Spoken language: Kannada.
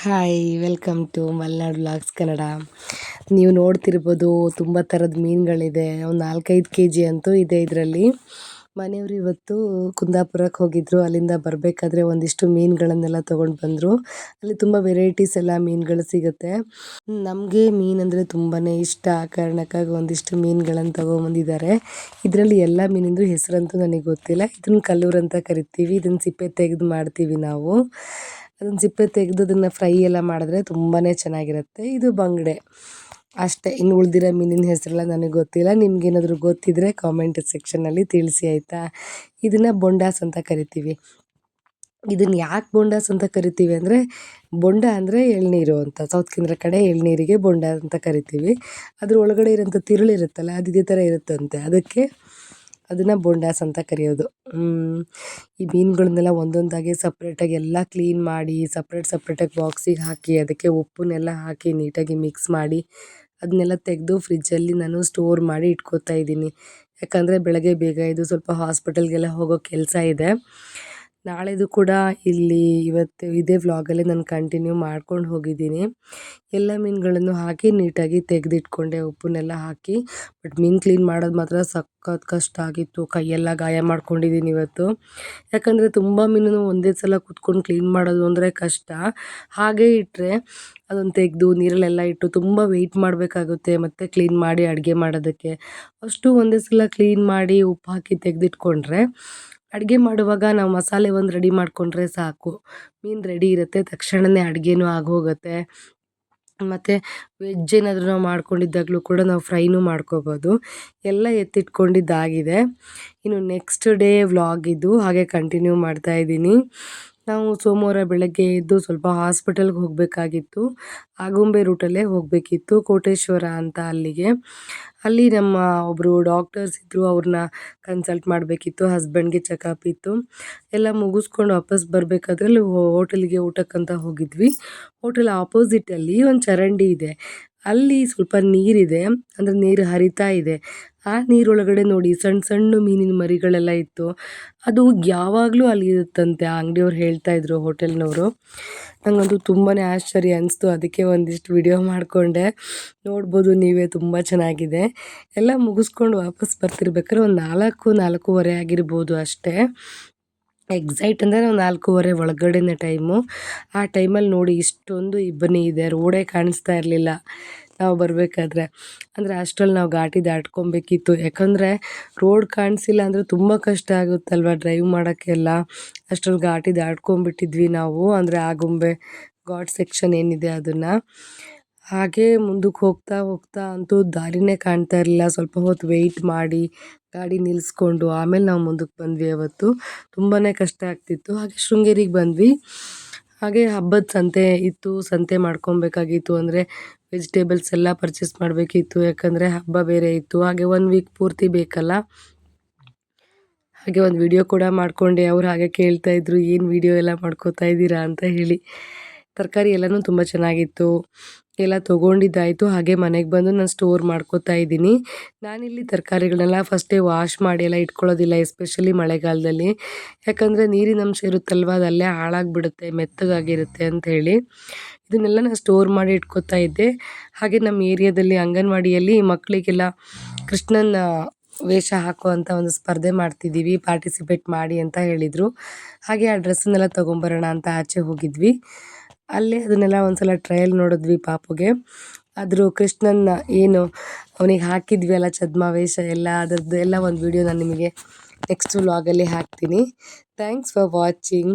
Hi welcome to Malenadu blogs Kannada ನೀವು ನೋಡ್ತಿರ್ಬೋದು ತುಂಬ ಥರದ ಮೀನುಗಳಿದೆ. ಒಂದು ನಾಲ್ಕೈದು ಕೆ ಜಿ ಅಂತೂ ಇದೆ ಇದರಲ್ಲಿ. ಮನೆಯವರು ಇವತ್ತು ಕುಂದಾಪುರಕ್ಕೆ ಹೋಗಿದ್ದರು ಅಲ್ಲಿಂದ ಬರಬೇಕಾದ್ರೆ ಒಂದಿಷ್ಟು ಮೀನುಗಳನ್ನೆಲ್ಲ ತೊಗೊಂಡು ಬಂದರು. ಅಲ್ಲಿ ತುಂಬ ವೆರೈಟೀಸ್ ಎಲ್ಲ ಮೀನುಗಳು ಸಿಗುತ್ತೆ. ನಮಗೆ ಮೀನಂದರೆ ತುಂಬಾ ಇಷ್ಟ. ಆ ಕಾರಣಕ್ಕಾಗಿ ಒಂದಿಷ್ಟು ಮೀನುಗಳನ್ನು ತೊಗೊಂಬಂದಿದ್ದಾರೆ. ಇದರಲ್ಲಿ ಎಲ್ಲ ಮೀನಿಂದು ಹೆಸರಂತೂ ನನಗೆ ಗೊತ್ತಿಲ್ಲ. ಇದನ್ನು ಕಲ್ಲೂರು ಅಂತ ಕರಿತೀವಿ. ಇದನ್ನು ಸಿಪ್ಪೆ ತೆಗೆದು ಮಾಡ್ತೀವಿ ನಾವು. ಅದನ್ನು ಸಿಪ್ಪೆ ತೆಗೆದು ಅದನ್ನು ಫ್ರೈ ಎಲ್ಲ ಮಾಡಿದ್ರೆ ತುಂಬಾ ಚೆನ್ನಾಗಿರುತ್ತೆ. ಇದು ಬಂಗಡೆ. ಅಷ್ಟೇ, ಇನ್ನು ಉಳಿದಿರೋ ಮೀನಿನ ಹೆಸರೆಲ್ಲ ನನಗೆ ಗೊತ್ತಿಲ್ಲ. ನಿಮ್ಗೇನಾದರೂ ಗೊತ್ತಿದ್ದರೆ ಕಾಮೆಂಟ್ ಸೆಕ್ಷನ್ನಲ್ಲಿ ತಿಳಿಸಿ, ಆಯಿತಾ? ಇದನ್ನು ಬೊಂಡಾಸ್ ಅಂತ ಕರಿತೀವಿ. ಇದನ್ನು ಯಾಕೆ ಬೊಂಡಾಸ್ ಅಂತ ಕರಿತೀವಿ ಅಂದರೆ, ಬೊಂಡ ಅಂದರೆ ಎಳ್ನೀರು ಅಂತ. ಸೌತ್ ಕೇಂದ್ರ ಕಡೆ ಎಳ್ನೀರಿಗೆ ಬೊಂಡ ಅಂತ ಕರಿತೀವಿ. ಅದ್ರ ಒಳಗಡೆ ಇರೋಂಥ ತಿರುಳಿರುತ್ತಲ್ಲ ಅದು ಇದೇ ಥರ ಇರುತ್ತಂತೆ. ಅದಕ್ಕೆ ಅದನ್ನು ಬೊಂಡಾಸ್ ಅಂತ ಕರೆಯೋದು. ಈ ಮೀನುಗಳನ್ನೆಲ್ಲ ಒಂದೊಂದಾಗಿ ಸಪ್ರೇಟಾಗಿ ಎಲ್ಲ ಕ್ಲೀನ್ ಮಾಡಿ ಸಪ್ರೇಟ್ ಸಪ್ರೇಟಾಗಿ ಬಾಕ್ಸಿಗೆ ಹಾಕಿ, ಅದಕ್ಕೆ ಉಪ್ಪನ್ನೆಲ್ಲ ಹಾಕಿ ನೀಟಾಗಿ ಮಿಕ್ಸ್ ಮಾಡಿ ಅದನ್ನೆಲ್ಲ ತೆಗೆದು ಫ್ರಿಜ್ಜಲ್ಲಿ ನಾನು ಸ್ಟೋರ್ ಮಾಡಿ ಇಟ್ಕೋತಾ ಇದ್ದೀನಿ. ಯಾಕಂದರೆ ಬೆಳಗ್ಗೆ ಬೇಗ ಇದು ಸ್ವಲ್ಪ ಹಾಸ್ಪಿಟಲ್ಗೆಲ್ಲ ಹೋಗೋ ಕೆಲಸ ಇದೆ. ನಾಳೆದು ಕೂಡ ಇಲ್ಲಿ ಇವತ್ತು ಇದೇ ವ್ಲಾಗಲ್ಲಿ ನಾನು ಕಂಟಿನ್ಯೂ ಮಾಡ್ಕೊಂಡು ಹೋಗಿದ್ದೀನಿ. ಎಲ್ಲ ಮೀನುಗಳನ್ನು ಹಾಕಿ ನೀಟಾಗಿ ತೆಗೆದಿಟ್ಕೊಂಡೆ, ಉಪ್ಪನ್ನೆಲ್ಲ ಹಾಕಿ. ಬಟ್ ಮೀನು ಕ್ಲೀನ್ ಮಾಡೋದು ಮಾತ್ರ ಸಖತ್ ಕಷ್ಟ ಆಗಿತ್ತು. ಕೈಯೆಲ್ಲ ಗಾಯ ಮಾಡ್ಕೊಂಡಿದ್ದೀನಿ ಇವತ್ತು. ಯಾಕಂದರೆ ತುಂಬ ಮೀನು ಒಂದೇ ಸಲ ಕೂತ್ಕೊಂಡು ಕ್ಲೀನ್ ಮಾಡೋದು ಅಂದರೆ ಕಷ್ಟ. ಹಾಗೆ ಇಟ್ಟರೆ ಅದನ್ನು ತೆಗೆದು ನೀರಲ್ಲೆಲ್ಲ ಇಟ್ಟು ತುಂಬ ವೆಯ್ಟ್ ಮಾಡಬೇಕಾಗುತ್ತೆ ಮತ್ತು ಕ್ಲೀನ್ ಮಾಡಿ ಅಡುಗೆ ಮಾಡೋದಕ್ಕೆ. ಅಷ್ಟು ಒಂದೇ ಸಲ ಕ್ಲೀನ್ ಮಾಡಿ ಉಪ್ಪು ಹಾಕಿ ತೆಗೆದಿಟ್ಕೊಂಡ್ರೆ ಅಡುಗೆ ಮಾಡುವಾಗ ನಾವು ಮಸಾಲೆ ಒಂದು ರೆಡಿ ಮಾಡಿಕೊಂಡ್ರೆ ಸಾಕು. ಮೀನು ರೆಡಿ ಇರುತ್ತೆ ತಕ್ಷಣವೇ ಅಡುಗೆನೂ ಆಗೋಗುತ್ತೆ. ಮತ್ತು ವೆಜ್ ಏನಾದರೂ ನಾವು ಮಾಡ್ಕೊಂಡಿದ್ದಾಗಲೂ ಕೂಡ ನಾವು ಫ್ರೈನೂ ಮಾಡ್ಕೋಬೋದು. ಎಲ್ಲ ಎತ್ತಿಟ್ಕೊಂಡಿದ್ದಾಗಿದೆ. ಇನ್ನು ನೆಕ್ಸ್ಟ್ ಡೇ ವ್ಲಾಗ್ ಇದು, ಹಾಗೆ ಕಂಟಿನ್ಯೂ ಮಾಡ್ತಾ ಇದ್ದೀನಿ. ನಾವು ಸೋಮವಾರ ಬೆಳಗ್ಗೆ ಎದ್ದು ಸ್ವಲ್ಪ ಹಾಸ್ಪಿಟಲ್ಗೆ ಹೋಗಬೇಕಾಗಿತ್ತು. ಆಗುಂಬೆ ರೂಟಲ್ಲೇ ಹೋಗಬೇಕಿತ್ತು, ಕೋಟೇಶ್ವರ ಅಂತ ಅಲ್ಲಿಗೆ. ಅಲ್ಲಿ ನಮ್ಮ ಒಬ್ಬರು ಡಾಕ್ಟರ್ಸ್ ಇದ್ದರು ಅವ್ರನ್ನ ಕನ್ಸಲ್ಟ್ ಮಾಡಬೇಕಿತ್ತು ಹಸ್ಬೆಂಡ್ಗೆ ಚೆಕಪ್ ಇತ್ತು. ಎಲ್ಲ ಮುಗಿಸ್ಕೊಂಡು ವಾಪಸ್ ಬರಬೇಕಾದ್ರಲ್ಲಿ ಹೋಟೆಲ್ಗೆ ಊಟಕ್ಕಂತ ಹೋಗಿದ್ವಿ. ಹೋಟೆಲ್ ಆಪೋಸಿಟಲ್ಲಿ ಒಂದು ಚರಂಡಿ ಇದೆ. ಅಲ್ಲಿ ಸ್ವಲ್ಪ ನೀರಿದೆ, ಅಂದರೆ ನೀರು ಹರಿತಾ ಇದೆ. ಆ ನೀರೊಳಗಡೆ ನೋಡಿ ಸಣ್ಣ ಸಣ್ಣ ಮೀನಿನ ಮರಿಗಳೆಲ್ಲ ಇತ್ತು. ಅದು ಯಾವಾಗಲೂ ಅಲ್ಲಿ ಇರುತ್ತಂತೆ ಆ ಅಂಗಡಿಯವ್ರು ಹೇಳ್ತಾ ಇದ್ರು ಹೋಟೆಲ್ನವರು. ನನಗಂತೂ ತುಂಬಾ ಆಶ್ಚರ್ಯ ಅನಿಸ್ತು. ಅದಕ್ಕೆ ಒಂದಿಷ್ಟು ವಿಡಿಯೋ ಮಾಡಿಕೊಂಡೆ. ನೋಡ್ಬೋದು ನೀವೇ, ತುಂಬ ಚೆನ್ನಾಗಿದೆ. ಎಲ್ಲ ಮುಗಿಸ್ಕೊಂಡು ವಾಪಸ್ ಬರ್ತಿರ್ಬೇಕಾದ್ರೆ ಒಂದು ನಾಲ್ಕು, ನಾಲ್ಕೂವರೆ ಆಗಿರ್ಬೋದು ಅಷ್ಟೇ. ಎಕ್ಸೈಟ್ ಅಂದರೆ ನಾವು ನಾಲ್ಕೂವರೆ ಒಳಗಡೆನೇ ಟೈಮು ಆ ಟೈಮಲ್ಲಿ ನೋಡಿ ಇಷ್ಟೊಂದು ಇಬ್ಬನಿ ಇದೆ. ರೋಡೇ ಕಾಣಿಸ್ತಾ ಇರಲಿಲ್ಲ. ನಾವು ಬರಬೇಕಾದ್ರೆ. ಅಂದರೆ ಅಷ್ಟರಲ್ಲಿ ನಾವು ಘಾಟಿ ದಾಟ್ಕೊಬೇಕಿತ್ತು. ಯಾಕಂದರೆ ರೋಡ್ ಕಾಣಿಸಿಲ್ಲ ಅಂದರೆ ತುಂಬ ಕಷ್ಟ ಆಗುತ್ತಲ್ವ ಡ್ರೈವ್ ಮಾಡೋಕ್ಕೆಲ್ಲ? ಅಷ್ಟ್ರಲ್ಲಿ ಘಾಟಿ ದಾಟ್ಕೊಂಬಿಟ್ಟಿದ್ವಿ ನಾವು. ಅಂದರೆ ಆಗುಂಬೆ ಗಾಡ್ ಸೆಕ್ಷನ್ ಏನಿದೆ ಅದನ್ನು. ಹಾಗೆ ಮುಂದಕ್ಕೆ ಹೋಗ್ತಾ ಹೋಗ್ತಾ ಅಂತೂ ದಾರಿನೇ ಕಾಣ್ತಾ ಇರಲಿಲ್ಲ. ಸ್ವಲ್ಪ ಹೊತ್ತು ವೆಯ್ಟ್ ಮಾಡಿ, ಗಾಡಿ ನಿಲ್ಲಿಸ್ಕೊಂಡು ಆಮೇಲೆ ನಾವು ಮುಂದಕ್ಕೆ ಬಂದ್ವಿ ಅವತ್ತು. ತುಂಬಾ ಕಷ್ಟ ಆಗ್ತಿತ್ತು. ಹಾಗೆ ಶೃಂಗೇರಿಗೆ ಬಂದ್ವಿ. ಹಾಗೆ ಹಬ್ಬದ ಸಂತೆ ಇತ್ತು, ಸಂತೆ ಮಾಡ್ಕೊಬೇಕಾಗಿತ್ತು. ಅಂದರೆ ವೆಜಿಟೇಬಲ್ಸ್ ಎಲ್ಲ ಪರ್ಚೇಸ್ ಮಾಡಬೇಕಿತ್ತು. ಯಾಕಂದರೆ ಹಬ್ಬ ಬೇರೆ ಇತ್ತು. ಹಾಗೆ ಒನ್ ವೀಕ್ ಪೂರ್ತಿ ಬೇಕಲ್ಲ? ಹಾಗೆ ಒಂದು ವಿಡಿಯೋ ಕೂಡ ಮಾಡಿಕೊಂಡೆ. ಅವ್ರು ಹಾಗೆ ಕೇಳ್ತಾ ಇದ್ರು, ಏನು ವಿಡಿಯೋ ಎಲ್ಲ ಮಾಡ್ಕೋತಾ ಇದ್ದೀರಾ? ಅಂತ ಹೇಳಿ. ತರಕಾರಿ ಎಲ್ಲನೂ ತುಂಬ ಚೆನ್ನಾಗಿತ್ತು. ಎಲ್ಲ ತೊಗೊಂಡಿದ್ದಾಯಿತು. ಹಾಗೆ ಮನೆಗೆ ಬಂದು ನಾನು ಸ್ಟೋರ್ ಮಾಡ್ಕೋತಾ ಇದ್ದೀನಿ. ನಾನಿಲ್ಲಿ ತರಕಾರಿಗಳನ್ನೆಲ್ಲ ಫಸ್ಟೇ ವಾಶ್ ಮಾಡಿ ಎಲ್ಲ ಇಟ್ಕೊಳ್ಳೋದಿಲ್ಲ ಎಸ್ಪೆಷಲಿ ಮಳೆಗಾಲದಲ್ಲಿ. ಯಾಕಂದರೆ ನೀರಿನ ಅಂಶ ಇರುತ್ತಲ್ವ, ಅದಲ್ಲೇ ಹಾಳಾಗಿಬಿಡುತ್ತೆ, ಮೆತ್ತಗಾಗಿರುತ್ತೆ ಅಂತ ಹೇಳಿ. ಇದನ್ನೆಲ್ಲ ನಾನು ಸ್ಟೋರ್ ಮಾಡಿ ಇಟ್ಕೋತಾ ಇದ್ದೆ. ಹಾಗೆ ನಮ್ಮ ಏರಿಯಾದಲ್ಲಿ ಅಂಗನವಾಡಿಯಲ್ಲಿ ಮಕ್ಕಳಿಗೆಲ್ಲ ಕೃಷ್ಣನ ವೇಷ ಹಾಕುವಂಥ ಒಂದು ಸ್ಪರ್ಧೆ ಮಾಡ್ತಿದ್ದೀವಿ ಪಾರ್ಟಿಸಿಪೇಟ್ ಮಾಡಿ ಅಂತ ಹೇಳಿದರು. ಹಾಗೆ ಆ ಡ್ರೆಸ್ಸನ್ನೆಲ್ಲ ತೊಗೊಂಬರೋಣ ಅಂತ ಆಚೆ ಹೋಗಿದ್ವಿ. ಅಲ್ಲೇ ಅದನ್ನೆಲ್ಲ ಒಂದ್ಸಲ ಟ್ರಯಲ್ ನೋಡಿದ್ವಿ ಪಾಪುಗೆ. ಅದ್ರ ಕೃಷ್ಣನ್ನ ಏನು ಅವನಿಗೆ ಹಾಕಿದ್ವಿ ಅಲ್ಲ ಛದ್ಮಾವೇಷ ಎಲ್ಲ, ಅದರದ್ದು ಎಲ್ಲ ಒಂದು ವಿಡಿಯೋ ನಾನು ನಿಮಗೆ ನೆಕ್ಸ್ಟ್ ವ್ಲಾಗಲ್ಲಿ ಹಾಕ್ತೀನಿ. Thanks for watching